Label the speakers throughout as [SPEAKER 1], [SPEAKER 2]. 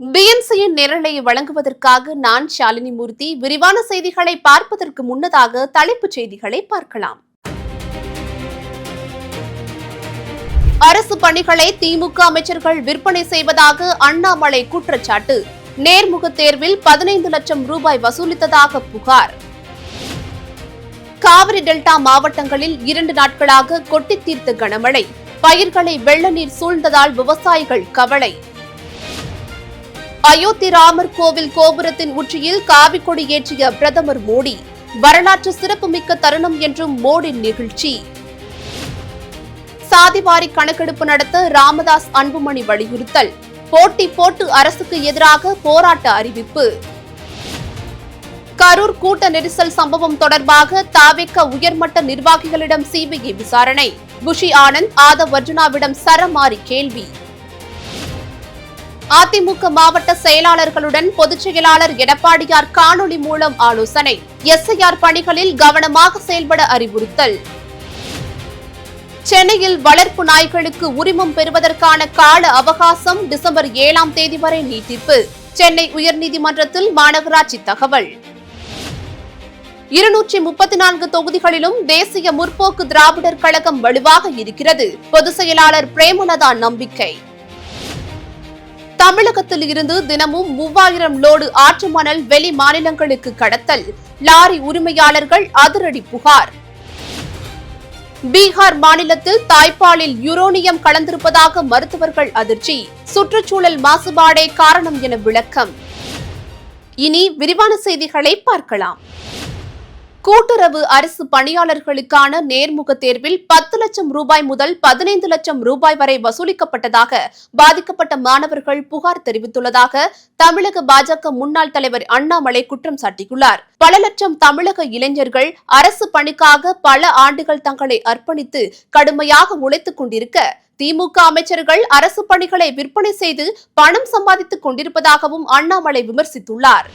[SPEAKER 1] பிஎம்சியின் நிரலை வழங்குவதற்காக நான் ஷாலினி மூர்த்தி விரிவான செய்திகளை பார்ப்பதற்கு முன்னதாக தலைப்புச் செய்திகளை பார்க்கலாம். அரசு பணிகளை திமுக அமைச்சர்கள் விற்பனை செய்வதாக அண்ணாமலை குற்றச்சாட்டு. நேர்முக தேர்வில் பதினைந்து லட்சம் ரூபாய் வசூலித்ததாக புகார். காவிரி டெல்டா மாவட்டங்களில் இரண்டு நாட்களாக கொட்டித் தீர்த்த கனமழை. பயிர்களை வெள்ள நீர் சூழ்ந்ததால் விவசாயிகள் கவலை. அயோத்தி ராமர் கோவில் கோபுரத்தின் உச்சியில் காவிக்கொடி ஏற்றிய பிரதமர் மோடி. வரலாற்று சிறப்புமிக்க தருணம் என்றும் மோடி நிகழ்ச்சி. சாதிவாரி கணக்கெடுப்பு நடத்த ராமதாஸ் அன்புமணி வலியுறுத்தல். போட்டி போட்டு அரசுக்கு எதிராக போராட்ட அறிவிப்பு. கரூர் கூட்ட நெரிசல் சம்பவம் தொடர்பாக தாவேக்க உயர்மட்ட நிர்வாகிகளிடம் சிபிஐ விசாரணை. புஷி ஆனந்த் ஆதவ் அர்ஜுனாவிடம் சரமாரி கேள்வி. அதிமுக மாவட்ட செயலாளர்களுடன் பொதுச் செயலாளர் எடப்பாடியார் காணொலி மூலம் ஆலோசனை. எஸ்ஐஆர் பணிகளில் கவனமாக செயல்பட அறிவுறுத்தல். சென்னையில் வளர்ப்பு நாய்களுக்கு உரிமம் பெறுவதற்கான கால அவகாசம் டிசம்பர் ஏழாம் தேதி வரை நீட்டிப்பு. சென்னை உயர்நீதிமன்றத்தில் மாநகராட்சி தகவல். இருநூற்றி முப்பத்தி நான்கு தொகுதிகளிலும் தேசிய முற்போக்கு திராவிடர் கழகம் வலுவாக இருக்கிறது. பொதுச் செயலாளர் பிரேமலதா நம்பிக்கை. தமிழகத்தில் இருந்து தினமும் மூவாயிரம் லோடு ஆற்று மணல் வெளி மாநிலங்களுக்கு கடத்தல். லாரி உரிமையாளர்கள் அதிரடி புகார். பீகார் மாநிலத்தில் தாய்ப்பாலில் யுரோனியம் கலந்திருப்பதாக மருத்துவர்கள் அதிர்ச்சி. சுற்றுச்சூழல் மாசுபாடே காரணம் என விளக்கம். இனி விரிவான செய்திகளை பார்க்கலாம். கூட்டுறவு அரசு பணியாளர்களுக்கான நேர்முக தேர்வில் பத்து லட்சம் ரூபாய் முதல் பதினைந்து லட்சம் ரூபாய் வரை வசூலிக்கப்பட்டதாக பாதிக்கப்பட்ட மாணவர்கள் புகார் தெரிவித்துள்ளதாக தமிழக பாஜக முன்னாள் தலைவர் அண்ணாமலை குற்றம் சாட்டியுள்ளார். பல லட்சம் தமிழக இளைஞர்கள் அரசு பணிக்காக பல ஆண்டுகள் தங்களை அர்ப்பணித்து கடுமையாக உழைத்துக் கொண்டிருக்க திமுக அமைச்சர்கள் அரசு பணிகளை விற்பனை செய்து பணம் சம்பாதித்துக் கொண்டிருப்பதாகவும் அண்ணாமலை விமர்சித்துள்ளார்.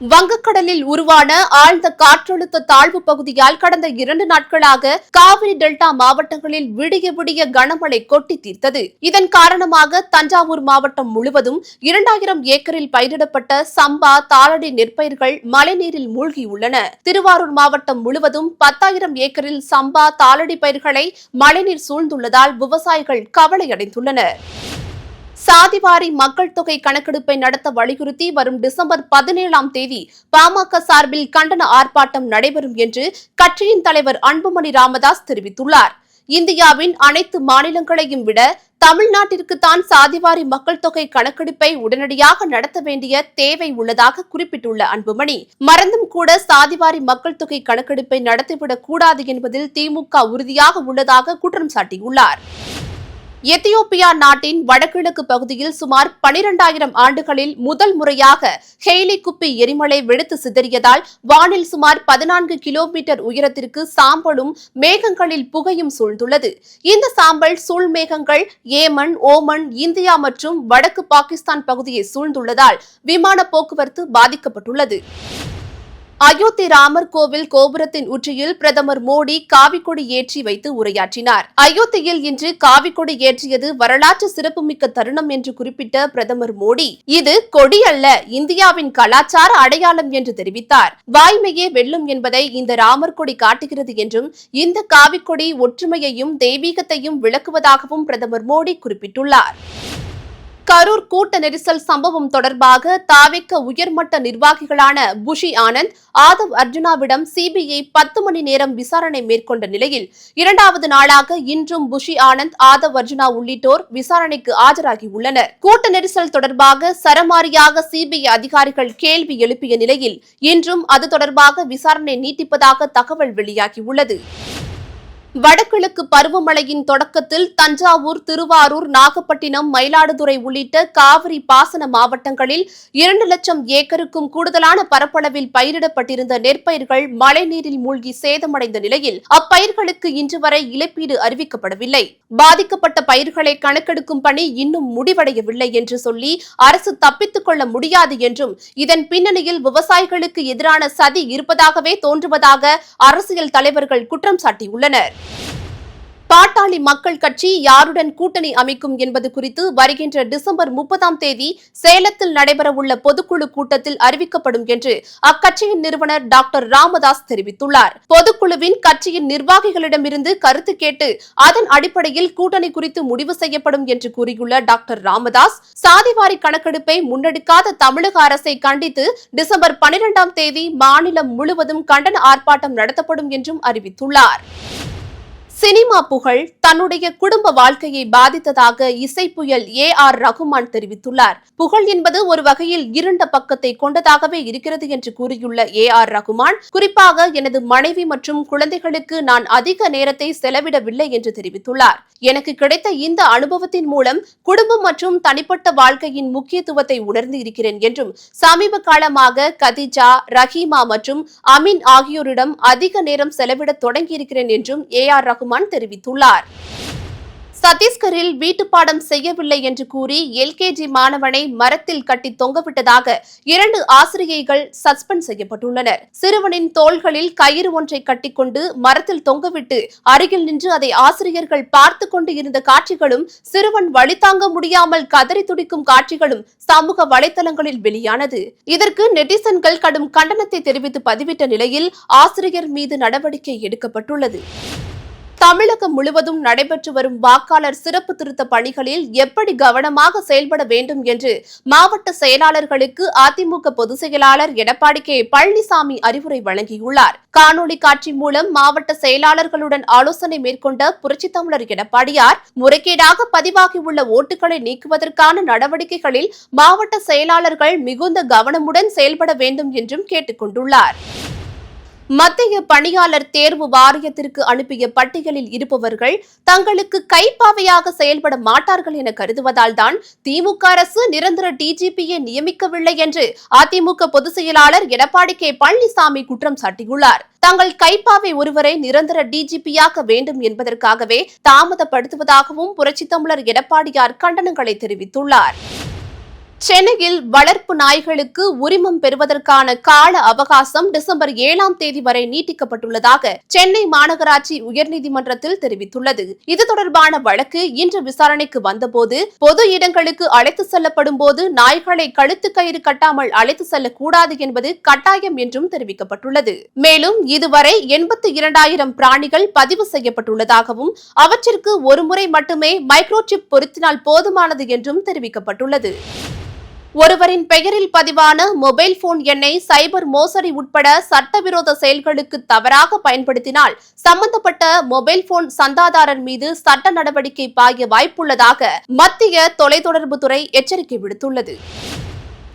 [SPEAKER 1] வங்கக்கடலில் உருவான ஆழ்ந்த காற்றழுத்த தாழ்வு பகுதியால் கடந்த இரண்டு நாட்களாக காவிரி டெல்டா மாவட்டங்களில் விடிய விடிய கனமழை கொட்டி தீர்த்தது. இதன் காரணமாக தஞ்சாவூர் மாவட்டம் முழுவதும் இரண்டாயிரம் ஏக்கரில் பயிரிடப்பட்ட சம்பா தாளடி நெற்பயிர்கள் மழைநீரில் மூழ்கியுள்ளன. திருவாரூர் மாவட்டம் முழுவதும் பத்தாயிரம் ஏக்கரில் சம்பா தாளடி பயிர்களை மழைநீர் சூழ்ந்துள்ளதால் விவசாயிகள் கவலையடைந்துள்ளனர். சாதிவாரி மக்கள் தொகை கணக்கெடுப்பை நடத்த வலியுறுத்தி வரும் டிசம்பர் பதினேழாம் தேதி பாமக சார்பில் கண்டன ஆர்ப்பாட்டம் நடைபெறும் என்று கட்சியின் தலைவர் அன்புமணி ராமதாஸ் தெரிவித்துள்ளார். இந்தியாவின் அனைத்து மாநிலங்களையும் விட தமிழ்நாட்டிற்கு தான் சாதிவாரி மக்கள் தொகை கணக்கெடுப்பை உடனடியாக நடத்த வேண்டிய தேவை உள்ளதாக குறிப்பிட்டுள்ள அன்புமணி மறந்தும் கூட சாதிவாரி மக்கள் தொகை கணக்கெடுப்பை நடத்திவிடக் கூடாது என்பதில் திமுக உறுதியாக உள்ளதாக குற்றம் சாட்டியுள்ளார். எத்தியோப்பியா நாட்டின் வடகிழக்கு பகுதியில் சுமார் பனிரெண்டாயிரம் ஆண்டுகளில் முதல் முறையாக ஹெய்லி குப்பி எரிமலை வெடித்து சிதறியதால் வானில் சுமார் பதினான்கு கிலோமீட்டர் உயரத்திற்கு சாம்பலும் மேகங்களில் புகையும் சூழ்ந்துள்ளது. இந்த சாம்பல் சூழ் மேகங்கள் ஏமன் ஓமன் இந்தியா மற்றும் வடக்கு பாகிஸ்தான் பகுதியை சூழ்ந்துள்ளதால் விமான போக்குவரத்து பாதிக்கப்பட்டுள்ளது. அயோத்தி ராமர் கோவில் கோபுரத்தின் உச்சியில் பிரதமர் மோடி காவிக்கொடி ஏற்றி வைத்து உரையாற்றினார். அயோத்தியில் இன்று காவிக்கொடி ஏற்றியது வரலாற்று சிறப்புமிக்க தருணம் என்று குறிப்பிட்ட பிரதமர் மோடி இது கொடி அல்ல இந்தியாவின் கலாச்சார அடையாளம் என்று தெரிவித்தார். வாய்மையே வெல்லும் என்பதை இந்த ராமர் கொடி காட்டுகிறது என்றும் இந்த காவிக்கொடி ஒற்றுமையையும் தெய்வீகத்தையும் விளக்குவதாகவும் பிரதமர் மோடி குறிப்பிட்டுள்ளார். கரூர் கூட்ட நெரிசல் சம்பவம் தொடர்பாக தாவிக்க உயர்மட்ட நிர்வாகிகளான புஷி ஆனந்த் ஆதவ் அர்ஜுனாவிடம் சிபிஐ பத்து மணி நேரம் விசாரணை மேற்கொண்ட நிலையில் இரண்டாவது நாளாக இன்றும் புஷி ஆனந்த் ஆதவ் அர்ஜுனா உள்ளிட்டோர் விசாரணைக்கு ஆஜராகியுள்ளனர். கூட்ட நெரிசல் தொடர்பாக சரமாரியாக சிபிஐ அதிகாரிகள் கேள்வி எழுப்பிய நிலையில் இன்றும் அது தொடர்பாக விசாரணை நீட்டிப்பதாக தகவல் வெளியாகியுள்ளது. வடகிழக்கு பருவமழையின் தொடக்கத்தில் தஞ்சாவூர் திருவாரூர் நாகப்பட்டினம் மயிலாடுதுறை உள்ளிட்ட காவிரி பாசன மாவட்டங்களில் இரண்டு லட்சம் ஏக்கருக்கும் கூடுதலான பரப்பளவில் பயிரிடப்பட்டிருந்த நெற்பயிர்கள் மழைநீரில் மூழ்கி சேதமடைந்த நிலையில் அப்பயிர்களுக்கு இன்று வரை இழப்பீடு அறிவிக்கப்படவில்லை. பாதிக்கப்பட்ட பயிர்களை கணக்கெடுக்கும் பணி இன்னும் முடிவடையவில்லை என்று சொல்லி அரசு தப்பித்துக் கொள்ள முடியாது என்றும் இதன் பின்னணியில் விவசாயிகளுக்கு எதிரான சதி இருப்பதாகவே தோன்றுவதாக அரசியல் தலைவர்கள் குற்றம் சாட்டியுள்ளனர். பாட்டாளி மக்கள் கட்சி யாருடன் கூட்டணி அமைக்கும் என்பது குறித்து வருகின்ற டிசம்பர் முப்பதாம் தேதி சேலத்தில் நடைபெறவுள்ள பொதுக்குழு கூட்டத்தில் அறிவிக்கப்படும் என்று அக்கட்சியின் நிறுவனர் டாக்டர் ராமதாஸ் தெரிவித்துள்ளார். பொதுக்குழுவின் கட்சியின் நிர்வாகிகளிடமிருந்து கருத்து கேட்டு அதன் அடிப்படையில் கூட்டணி குறித்து முடிவு செய்யப்படும் என்று கூறியுள்ள டாக்டர் ராமதாஸ் சாதிவாரி கணக்கெடுப்பை முன்னெடுக்காத தமிழக அரசை கண்டித்து டிசம்பர் பனிரெண்டாம் தேதி மாநிலம் முழுவதும் கண்டன ஆர்ப்பாட்டம் நடத்தப்படும் என்றும் அறிவித்துள்ளார். சினிமா புகழ் தன்னுடைய குடும்ப வாழ்க்கையை பாதித்ததாக இசை புயல் ஏ ஆர் ரகுமான் தெரிவித்துள்ளார். புகழ் என்பது ஒரு வகையில் இருண்ட பக்கத்தை கொண்டதாகவே இருக்கிறது என்று கூறியுள்ள ஏ ஆர் ரகுமான் குறிப்பாக எனது மனைவி மற்றும் குழந்தைகளுக்கு நான் அதிக நேரத்தை செலவிடவில்லை என்று தெரிவித்துள்ளார். எனக்கு கிடைத்த இந்த அனுபவத்தின் மூலம் குடும்பம் மற்றும் தனிப்பட்ட வாழ்க்கையின் முக்கியத்துவத்தை உணர்ந்து இருக்கிறேன் என்றும் சமீப காலமாக கதிஜா ரஹீமா மற்றும் அமீன் ஆகியோரிடம் அதிக நேரம் செலவிட தொடங்கியிருக்கிறேன் என்றும் ஏ ஆர் ரகுமான் தெரிவித்துள்ளார். சத்தீஸ்கரில் வீட்டுப்பாடம் செய்யவில்லை என்று கூறி எல்கேஜி மாணவனை மரத்தில் கட்டி தொங்கவிட்டதாக இரண்டு ஆசிரியைகள் சஸ்பெண்ட் செய்யப்பட்டுள்ளனர். சிறுவனின் தோள்களில் கயிறு ஒன்றை கட்டிக்கொண்டு மரத்தில் தொங்கவிட்டு அருகில் நின்று அதை ஆசிரியர்கள் பார்த்து கொண்டு இருந்த காட்சிகளும் சிறுவன் வழிதாங்க முடியாமல் கதறி துடிக்கும் காட்சிகளும் சமூக வலைதளங்களில் வெளியானது. இதற்கு நெட்டிசன்கள் கடும் கண்டனத்தை தெரிவித்து பதிவிட்ட நிலையில் ஆசிரியர் மீது நடவடிக்கை எடுக்கப்பட்டுள்ளது. தமிழகம் முழுவதும் நடைபெற்று வரும் வாக்காளர் சிறப்பு திருத்த பணிகளில் எப்படி கவனமாக செயல்பட வேண்டும் என்று மாவட்ட செயலாளர்களுக்கு அதிமுக பொதுச் செயலாளர் எடப்பாடி கே. பழனிசாமி அறிவுரை வழங்கியுள்ளார். காணொலி காட்சி மூலம் மாவட்ட செயலாளர்களுடன் ஆலோசனை மேற்கொண்ட புரட்சித் தமிழர் எடப்பாடியார் முறைகேடாக பதிவாகியுள்ள ஓட்டுகளை நீக்குவதற்கான நடவடிக்கைகளில் மாவட்ட செயலாளர்கள் மிகுந்த கவனமுடன் செயல்பட வேண்டும் என்றும் கேட்டுக் கொண்டுள்ளார் மத்திய பணியாளர் தேர்வு வாரியத்திற்கு அனுப்பிய பட்டியலில் இருப்பவர்கள் தங்களுக்கு கைப்பாவையாக செயல்பட மாட்டார்கள் என கருதுவதால் தான் திமுக அரசு நிரந்தர டிஜிபியை நியமிக்கவில்லை என்று அதிமுக பொதுச் செயலாளர் எடப்பாடி கே. பழனிசாமி குற்றம் சாட்டியுள்ளார். தங்கள் கைப்பாவை ஒருவரை நிரந்தர டிஜிபியாக்க வேண்டும் என்பதற்காகவே தாமதப்படுத்துவதாகவும் புரட்சித் தமிழர் எடப்பாடியார் கண்டனங்களை தெரிவித்துள்ளார். சென்னையில் வளர்ப்பு நாய்களுக்கு உரிமம் பெறுவதற்கான கால அவகாசம் டிசம்பர் ஏழாம் தேதி வரை நீட்டிக்கப்பட்டுள்ளதாக சென்னை மாநகராட்சி உயர்நீதிமன்றத்தில் தெரிவித்துள்ளது. இது தொடர்பான வழக்கு இன்று விசாரணைக்கு வந்தபோது பொது இடங்களுக்கு அழைத்து செல்லப்படும் போது நாய்களை கழுத்து கயிறு கட்டாமல் அழைத்து செல்லக்கூடாது என்பது கட்டாயம் என்றும் தெரிவிக்கப்பட்டுள்ளது. மேலும் இதுவரை எண்பத்தி இரண்டாயிரம் பிராணிகள் பதிவு செய்யப்பட்டுள்ளதாகவும் அவற்றிற்கு ஒருமுறை மட்டுமே மைக்ரோசிப் பொருத்தினால் போதுமானது என்றும் தெரிவிக்கப்பட்டுள்ளது. ஒருவரின் பெயரில் பதிவான மொபைல் போன் எண்ணை சைபர் மோசடி உட்பட சட்டவிரோத செயல்களுக்கு தவறாக பயன்படுத்தினால் சம்பந்தப்பட்ட மொபைல் போன் சந்தாதாரர் மீது சட்ட நடவடிக்கை பாய வாய்ப்புள்ளதாக மத்திய தொலைத்தொடர்புத்துறை எச்சரிக்கை விடுத்துள்ளது.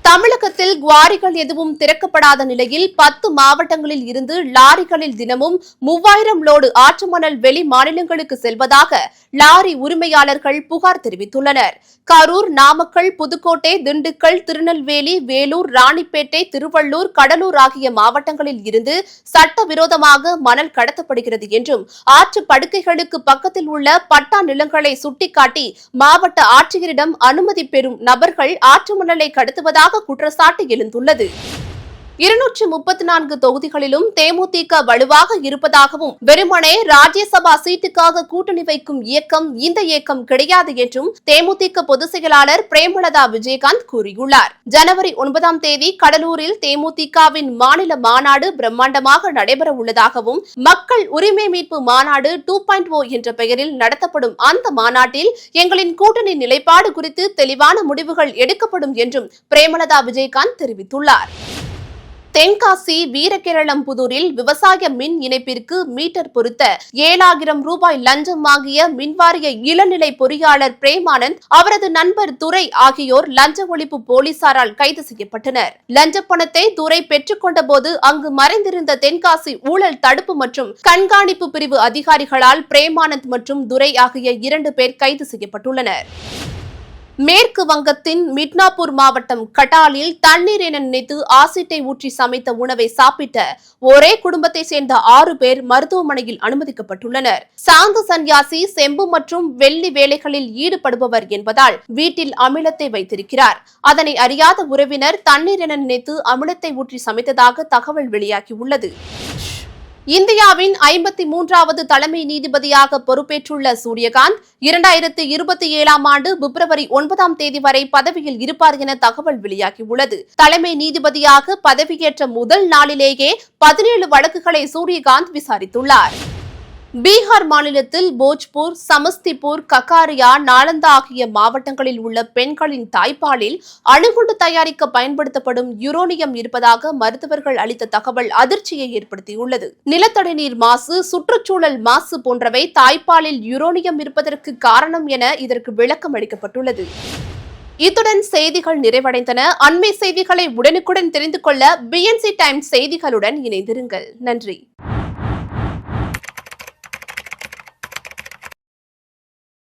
[SPEAKER 1] தமிழகத்தில் குவாரிகள் எதுவும் திறக்கப்படாத நிலையில் பத்து மாவட்டங்களில் இருந்து லாரிகளில் தினமும் மூவாயிரம் லோடு ஆற்று மணல் வெளி மாநிலங்களுக்கு செல்வதாக லாரி உரிமையாளர்கள் புகார் தெரிவித்துள்ளனர். கரூர் நாமக்கல் புதுக்கோட்டை திண்டுக்கல் திருநெல்வேலி வேலூர் ராணிப்பேட்டை திருவள்ளூர் கடலூர் ஆகிய மாவட்டங்களில் இருந்து சட்டவிரோதமாக மணல் கடத்தப்படுகிறது என்றும் ஆற்று படுக்கைகளுக்கு பக்கத்தில் உள்ள பட்டா நிலங்களை சுட்டிக்காட்டி மாவட்ட ஆட்சியரிடம் அனுமதி பெறும் நபர்கள் ஆற்று மணலை கடத்துவதாக குற்றச்சாட்டு எழுந்துள்ளது. இருநூற்று முப்பத்தி நான்கு தொகுதிகளிலும் தேமுதிக வலுவாக இருப்பதாகவும் வெறுமனே ராஜ்யசபா சீட்டுக்காக கூட்டணி வைக்கும் இயக்கம் இந்த இயக்கம் கிடையாது என்றும் தேமுதிக பொதுச் செயலாளர் பிரேமலதா விஜயகாந்த் கூறியுள்ளார். ஜனவரி ஒன்பதாம் தேதி கடலூரில் தேமுதிகவின் மாநில மாநாடு பிரம்மாண்டமாக நடைபெற உள்ளதாகவும் மக்கள் உரிமை மீட்பு மாநாடு டூ பாயிண்ட் ஓ என்ற பெயரில் நடத்தப்படும் அந்த மாநாட்டில் எங்களின் கூட்டணி நிலைப்பாடு குறித்து தெளிவான முடிவுகள் எடுக்கப்படும் என்றும் பிரேமலதா விஜயகாந்த் தெரிவித்துள்ளார். தென்காசி வீரகேரளம்புதூரில் விவசாய மின் இணைப்பிற்கு மீட்டர் பொருத்த ஏழாயிரம் ரூபாய் லஞ்சம் வாங்கிய மின்வாரிய இளநிலை பொறியாளர் பிரேமானந்த் அவரது நண்பர் துரை ஆகியோர் லஞ்ச ஒழிப்பு போலீசாரால் கைது செய்யப்பட்டனர். லஞ்ச பணத்தை துரை பெற்றுக்கொண்ட போது அங்கு மறைந்திருந்த தென்காசி ஊழல் தடுப்பு மற்றும் கண்காணிப்பு பிரிவு அதிகாரிகளால் பிரேமானந்த் மற்றும் துரை ஆகிய இரண்டு பேர் கைது செய்யப்பட்டுள்ளனர். மேற்கு வங்கத்தின் மிட்னாப்பூர் மாவட்டம் கட்டாலில் தண்ணீர் என நினைத்து ஆசிட்டை ஊற்றி சமைத்த உணவை சாப்பிட்ட ஒரே குடும்பத்தை சேர்ந்த ஆறு பேர் மருத்துவமனையில் அனுமதிக்கப்பட்டுள்ளனர். சாந்து சன்யாசி செம்பு மற்றும் வெள்ளி வேலைகளில் ஈடுபடுபவர் என்பதால் வீட்டில் அமிலத்தை வைத்திருக்கிறார். அதனை அறியாத உறவினர் தண்ணீர் என நினைத்து அமிலத்தை ஊற்றி சமைத்ததாக தகவல் வெளியாகியுள்ளது. இந்தியாவின் ஐம்பத்தி மூன்றாவது தலைமை நீதிபதியாக பொறுப்பேற்றுள்ள சூரியகாந்த் இரண்டாயிரத்து இருபத்தி ஏழாம் ஆண்டு பிப்ரவரி ஒன்பதாம் தேதி வரை பதவியில் இருப்பார் என தகவல் வெளியாகியுள்ளது. தலைமை நீதிபதியாக பதவியேற்ற முதல் நாளிலேயே பதினேழு வழக்குகளை சூரியகாந்த் விசாரித்துள்ளார். பீகார் மாநிலத்தில் போஜ்பூர் சமஸ்திபூர் கக்காரியா நாலந்தா ஆகிய மாவட்டங்களில் உள்ள பெண்களின் தாய்ப்பாலில் அணுகுண்டு தயாரிக்க பயன்படுத்தப்படும் யுரோனியம் இருப்பதாக மருத்துவர்கள் அளித்த தகவல் அதிர்ச்சியை ஏற்படுத்தியுள்ளது. நிலத்தடி நீர் மாசு சுற்றுச்சூழல் மாசு போன்றவை தாய்ப்பாலில் யுரோனியம் இருப்பதற்கு காரணம் என இதற்கு விளக்கம் அளிக்கப்பட்டுள்ளது. இத்துடன் செய்திகள் நிறைவடைந்தன. அண்மை செய்திகளை உடனுக்குடன் தெரிந்து கொள்ள பிஎன்சி டைம்ஸ் செய்திகளுடன் இணைந்திருங்கள். நன்றி.